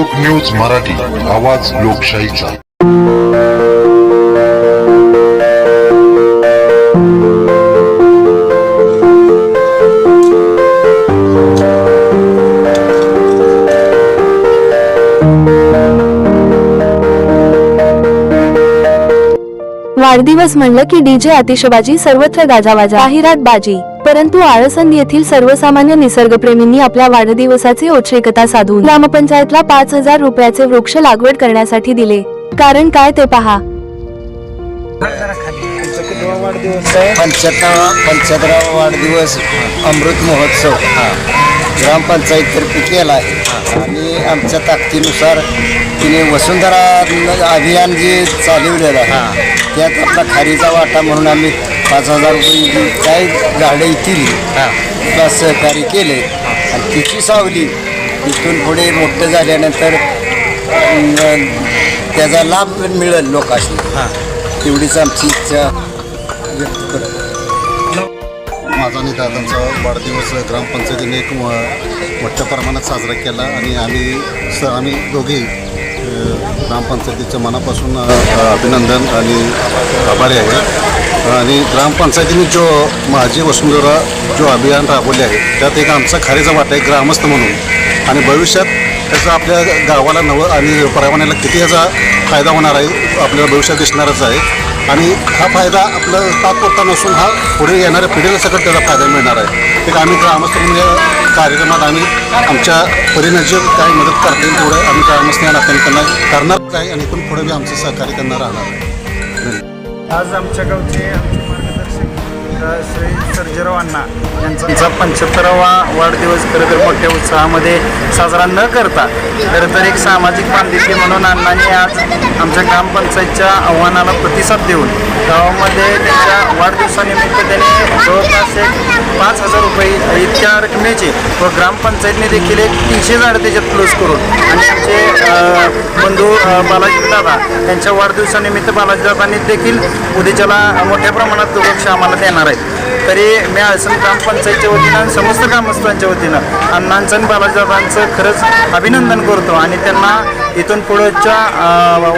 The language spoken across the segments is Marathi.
लोक न्यूज मराठी आवाज लोकशाहीचा. वाढदिवस म्हणलं की डीजे आतिषबाजी सर्वत्र गाजावाजा जाहिरात बाजी. परंतु आळसंद येथील सर्वसामान्य निसर्गप्रेमींनी आपल्या वाढदिवसाचे औचेकता साधून ग्रामपंचायतला पाच हजार रुपयाचे वृक्ष लागवड करण्यासाठी दिले. कारण काय ते पहा. पंच्याहत्तरावा वाढदिवस अमृत महोत्सव. ग्रामपंचायततर्फे केला आहे. आणि आमच्या ताकदीनुसार तिने वसुंधरा अभियान जे चालवलेलं आहे त्यात आपला खारीचा वाटा म्हणून आम्ही पाच हजार रुपये काय झाडं येतील त्याला सहकार्य केले. आणि तिची सावली इथून पुढे मोठं झाल्यानंतर त्याचा लाभ मिळेल लोकांनी तेवढीच आमची इच्छा व्यक्त करतो. आज आणि दादांचा वाढदिवस ग्रामपंचायतीने एक म- मोठ्या प्रमाणात साजरा केला आणि आम्ही स आम्ही दोघेही ग्रामपंचायतीचं मनापासून अभिनंदन आणि आभारी आहे. आणि ग्रामपंचायतीने जो माझी वसुंधरा जो अभियान राबवले आहे त्यात एक आमचा खारीचा वाटा आहे ग्रामस्थ म्हणून. आणि भविष्यात त्याचा आपल्या गावाला नवं आणि पर्यावरणाला किती याचा फायदा होणार आहे आपल्याला भविष्यात दिसणारच आहे. आणि हा फायदा आपलं तात्पुरता नसून हा पुढे येणाऱ्या पिढीला सकट त्याचा फायदा मिळणार आहे. ते आम्ही ग्रामस्थ म्हणजे कार्यक्रमात आम्ही आमच्या परीने जे काही मदत करता येईल तेवढं आम्ही ग्रामस्थ या नात्याने त्यांना करणारच आहे आणि इथून पुढे बी आमचं सहकार्य त्यांना राहणार आहे. आज आमच्या गावचे आमचे श्री सर्जेराव अण्णा यांचा पंच्याहत्तरावा वाढदिवस खरं तर मोठ्या उत्साहामध्ये साजरा न करता खरं तर एक सामाजिक बांधिलकी म्हणून अण्णांनी आज आमच्या ग्रामपंचायतच्या आव्हानाला प्रतिसाद देऊन गावामध्ये त्यांच्या वाढदिवसानिमित्त त्यांनी जवळपास एक पाच हजार रुपये इतक्या रकमेचे व ग्रामपंचायतने देखील एक तीनशे झाडं त्याच्यात क्लोज करून आणि आमचे बंधू बालाजी दादा यांच्या वाढदिवसानिमित्त बालाजी दादांनी देखील उद्याच्याला मोठ्या प्रमाणात वृक्ष आम्हाला देणार आहेत. तरी मी आळसण ग्रामपंचायतच्या वतीनं आणि समस्त ग्रामस्थांच्या वतीनं अण्णांचं आणि बाबासाहेबांचं खरंच अभिनंदन करतो आणि त्यांना इथून पुढच्या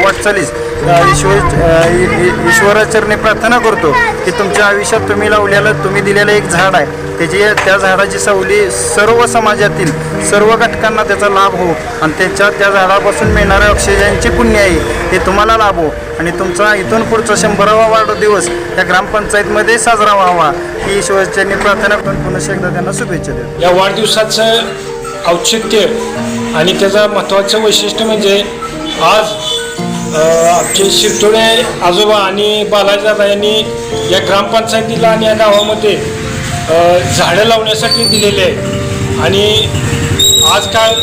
वाटचालीस ईश्वर ईश्वराचरणी प्रार्थना करतो की तुमच्या आयुष्यात तुम्ही लावलेलं तुम्ही दिलेलं एक झाड आहे. त्याची त्या झाडाची सावली सर्व समाजातील सर्व घटकांना त्याचा लाभ हो आणि त्याच्या त्या झाडापासून मिळणाऱ्या ऑक्सिजनची पुण्य आहे ते तुम्हाला लाभो आणि तुमचा इथून पुढचा शंभरावा वाढदिवस या ग्रामपंचायतमध्ये साजरा व्हावा. ही ईश्वराचरणी प्रार्थना करून पुन्हा एकदा त्यांना शुभेच्छा द्या या वाढदिवसाचं औचित्य आणि त्याचं महत्त्वाचं वैशिष्ट्य म्हणजे आज आमचे शिरतोडे आजोबा आणि बालाजीदादा यांनी या ग्रामपंचायतीला आणि या गावामध्ये झाडं लावण्यासाठी दिलेले आहे. आणि आजकाल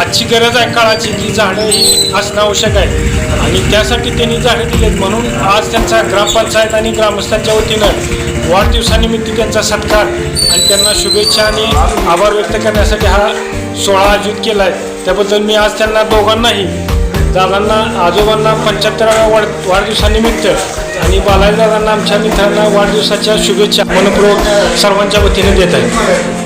आजची गरज आहे काळाची की झाडं ही असणं आवश्यक आहे. आणि त्यासाठी त्यांनी झाडं दिलेत. म्हणून आज त्यांचा ग्रामपंचायत आणि ग्रामस्थांच्या वतीनं वाढदिवसानिमित्त त्यांचा सत्कार आणि त्यांना शुभेच्छा आणि आभार व्यक्त करण्यासाठी हा सोहळा आयोजित केला आहे त्याबद्दल मी आज त्यांना दोघांनाही दादांना आजोबांना पंच्याहत्तराव्या वाढ वाढदिवसानिमित्त आणि बालाजी दादांना आमच्या मित्रांना वाढदिवसाच्या शुभेच्छा मनपूर्वक सर्वांच्या वतीने देत आहे